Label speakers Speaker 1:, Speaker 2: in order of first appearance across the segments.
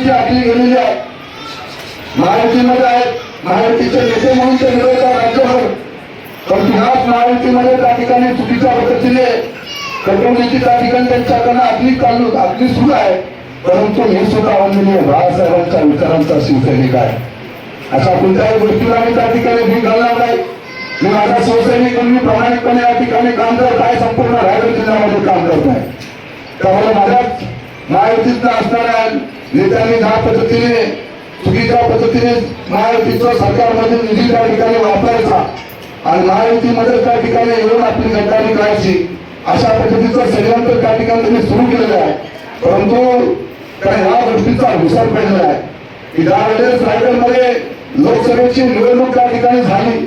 Speaker 1: महायुती आपली गेलेली आहे. महायुतीमध्ये आहेत. महायुतीचे नेते म्हणून ते मिळवतात राज्यभर पण ह्याच महायुतीमध्ये त्या ठिकाणी चुकीच्या पद्धतीने कटवणुकी त्या ठिकाणी त्यांच्याकडनं आपली चालू आपली सुरू आहे. परंतु हे सुद्धा वंदनीय बाळासाहेबांच्या विचारांचा शिवसैनिक आहे. अशा कोणत्याही गोष्टीला मी त्या ठिकाणी भीक घालणार नाही. मी माझा शिवसैनिक म्हणून मी प्रामाणिकपणे या ठिकाणी काम करत आहे. संपूर्ण रायगड जिल्ह्यामध्ये काम करत आहे. त्यामुळे माझ्याच महायुतीत असणाऱ्या नेत्यांनी ज्या पद्धतीने चुकीच्या पद्धतीने महायुतीचं सरकारमध्ये निधी त्या ठिकाणी वापरायचा आणि महायुतीमध्ये त्या ठिकाणी येऊन आपली गद्दारी करायची अशा पद्धतीचं षडयंत्र त्या ठिकाणी त्यांनी सुरू केलेलं आहे. परंतु कारण ह्या गोष्टीचा विसर पडलेला आहे. की ज्यावेळेस रायगडमध्ये लोकसभेची निवडणूक त्या ठिकाणी झाली.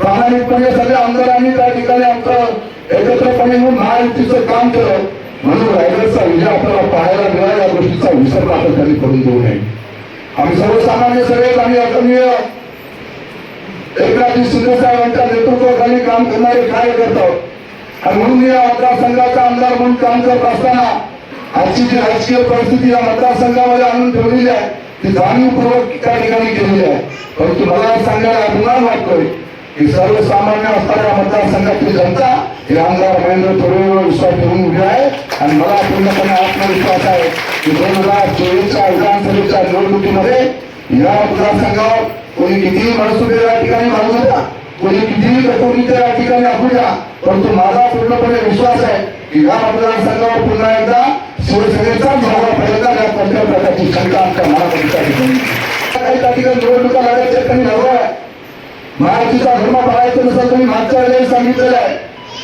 Speaker 1: प्रामाणिकपणे सगळ्या आमदारांनी त्या ठिकाणी आमचं एकत्रपणे येऊन महायुतीचं काम केलं. म्हणून रायगडचा विजय आपल्याला पाहायला मिळाला या गोष्टीचा विसर आपण त्यांनी करून देऊ नये. आम्ही सर्वसामान्य सगळेच आम्ही आदरणीय एकनाथजी शिंदे साहेबांच्या नेतृत्वाखाली काम करणारे कार्यकर्ते आहोत आणि म्हणून मी या मतदारसंघाचा आमदार म्हणून काम करत असताना आजची जी राजकीय परिस्थिती या मतदारसंघामध्ये आणून ठेवलेली आहे ती जाणीवपूर्वक त्या ठिकाणी केलेली आहे. परंतु मला सांगायला अभिमान वाटतोय की सर्वसामान्य असणाऱ्या मतदारसंघातील जनता हे आमदार महेंद्र थोडेवर विश्वास ठेवून उभे आहे आणि मला पूर्णपणे आत्मविश्वास आहे की दोन हजार चोवीसच्या विधानसभेच्या निवडणुकीमध्ये या मतदारसंघावर कोणी कितीही मनसुबे या ठिकाणी मागू द्या कोणी कितीही कटोरी त्या ठिकाणी असू द्या. परंतु माझा पूर्णपणे विश्वास आहे की या मतदारसंघावर पुन्हा एकदा शिवसेनेचा भावा पहिल्यांदा या कोणत्या प्रकारची शंका आमच्या मनामध्ये त्या ठिकाणी काही त्या ठिकाणी निवडणुका लढायच्या त्यांनी हवं आहे महायुतीचा धर्म पाळायचं नसेल तुम्ही मागच्या वेळेला सांगितलेलं आहे.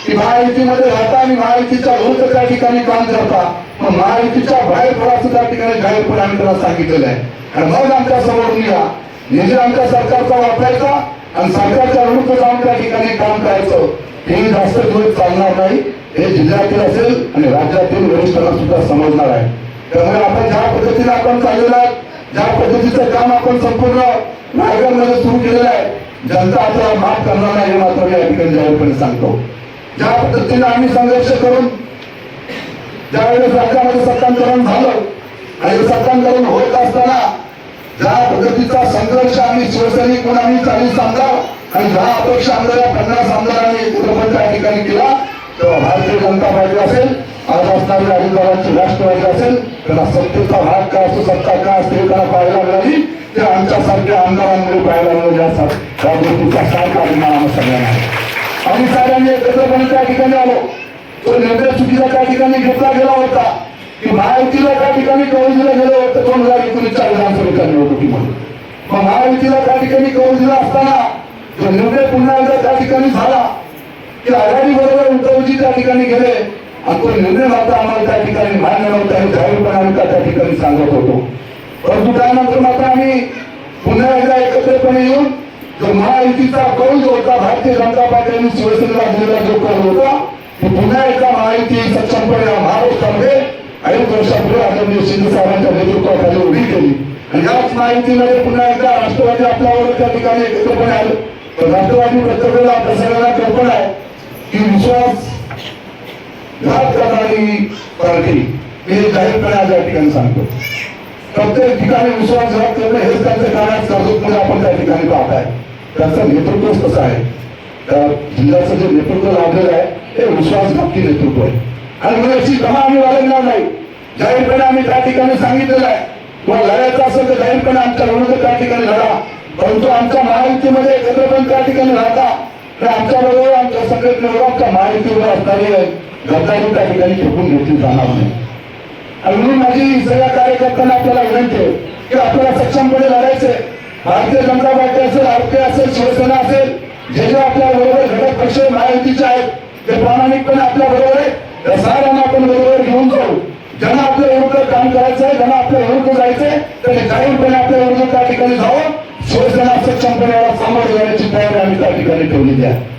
Speaker 1: की महायुतीमध्ये राहता आणि महायुतीच्या विरुद्ध त्या ठिकाणी काम करता. मग महायुतीच्या बाहेर पडायचं त्या ठिकाणी जाहीरपणे आम्ही त्याला सांगितलेलं आहे. आणि मग आमच्यासमोर या निधी आमच्या सरकारचा वापरायचा आणि सरकारच्या विरुद्ध जाऊन त्या ठिकाणी काम करायचं. हे जास्त दिवस चालणार नाही. हे जिल्ह्यातील असेल आणि राज्यातील वरिष्ठांना सुद्धा समजणार आहे. त्यामुळे आपण ज्या पद्धतीने आपण चाललेला आहे ज्या पद्धतीचं काम आपण संपूर्ण रायगडमध्ये सुरू केलेलं आहे जनता आपल्याला माफ करणार नाही हे मात्र या ठिकाणी जाहीरपणे सांगतो. ज्या पद्धतीने आम्ही संघर्ष करून ज्यावेळेस राज्यामध्ये सत्तांतरण झालं आणि सत्तांतरण होत असताना ज्या पद्धतीचा संघर्ष आम्ही शिवसैनिक म्हणून आम्ही चाळीस आमदार आणि ज्या अपक्ष आमदार या पन्नास आमदारांनी एकत्रपणे त्या ठिकाणी केला तेव्हा भारतीय जनता पार्टी असेल आज असणारी अजितदारांची राष्ट्रवादी असेल त्यांना सत्तेचा भाग का असतो सत्ता का असते हे त्यांना पाहायला मिळाली ते आमच्यासारख्या आमदारांमुळे पाहायला मिळाली असतात. त्या गोष्टीचा सारखा अभिमान आम्हा सगळ्यांना. आणि आम्ही एकत्रपणे त्या ठिकाणी आलो. तो निर्णय चुकीचा त्या ठिकाणी घेतला गेला होता. की महायुतीला त्या ठिकाणी कौल गेलो गेलं होतं. दोन हजार एकोणीसच्या विधानसभेच्या निवडणुकीमध्ये. मग महायुतीला त्या ठिकाणी कौल दिला असताना जो निर्णय पुन्हा एकदा त्या ठिकाणी झाला की आघाडी बरोबर उद्धवजी त्या ठिकाणी गेले. आणि तो निर्णय मात्र आम्हाला त्या ठिकाणी मान्य नव्हता हे जाहीरपणे आम्ही त्या ठिकाणी सांगत होतो. परंतु त्यानंतर मात्र आम्ही पुन्हा एकदा एकत्रपणे येऊन जो महायुतीचा कौल जो होता भारतीय जनता पार्टी आणि शिवसेनेला दिलेला जो कौल होता तो पुन्हा एकदा महायुती सक्षमपणे महाराष्ट्रामध्ये अनेक वर्षापूर्वी आदरणीय शिंदे साहेबांच्या नेतृत्वाखाली उभी केली. आणि याच महायुतीमध्ये पुन्हा एकदा राष्ट्रवादी आपल्यावर त्या ठिकाणी एकत्रपणे आलं. तर राष्ट्रवादी प्रत्येकाला आपल्या सगळ्यांना कल्पना आहे की विश्वास घात करणारी पार्टी. मी हे जाहीरपणे आज या ठिकाणी सांगतो. प्रत्येक ठिकाणी विश्वासघात करणं हेच त्यांचं कारण कर्जतमध्ये आपण त्या ठिकाणी पाहत आहे त्याचं नेतृत्वच कसं आहे? त्या जिल्ह्याचं जे नेतृत्व लाभलेलं आहे ते विश्वासघाती नेतृत्व आहे. आणि मग अशी जमा आम्ही वाढवणार नाही. जाहीरपणे आम्ही त्या ठिकाणी सांगितलेलं आहे. किंवा लढायचं असेल तर जाहीरपणे आमच्या विरुद्ध त्या ठिकाणी लढा. परंतु आमच्या महायुतीमध्ये एकत्रपणे त्या ठिकाणी राहता. तर आमच्या बरोबर आमच्या संघटनेबरोबर आमच्या महायुतीवर असणारी गद्दारी त्या ठिकाणी ठेवून घेतली जाणार नाही. आणि म्हणून माझी सगळ्या कार्यकर्त्यांना आपल्याला विनंती आहे की आपल्याला सक्षमपणे लढायचे भारतीय जनता पार्टी असेल आरपी असेल शिवसेना असेल जे जे आपल्या बरोबर घटक पक्ष महायुतीचे आहेत ते प्रामाणिकपणे आपल्या बरोबर आहे त्या साऱ्यांना आपण बरोबर घेऊन जाऊ. ज्यांना आपल्या विरुद्ध काम करायचं आहे ज्यांना आपल्या विरुद्ध जायचंय त्यांनी जाहीरपणे आपल्या विरुद्ध त्या ठिकाणी जावं. शिवसेना सक्षमपणे याला सामोरे जाण्याची तयारी आम्ही त्या ठिकाणी ठेवलेली आहे.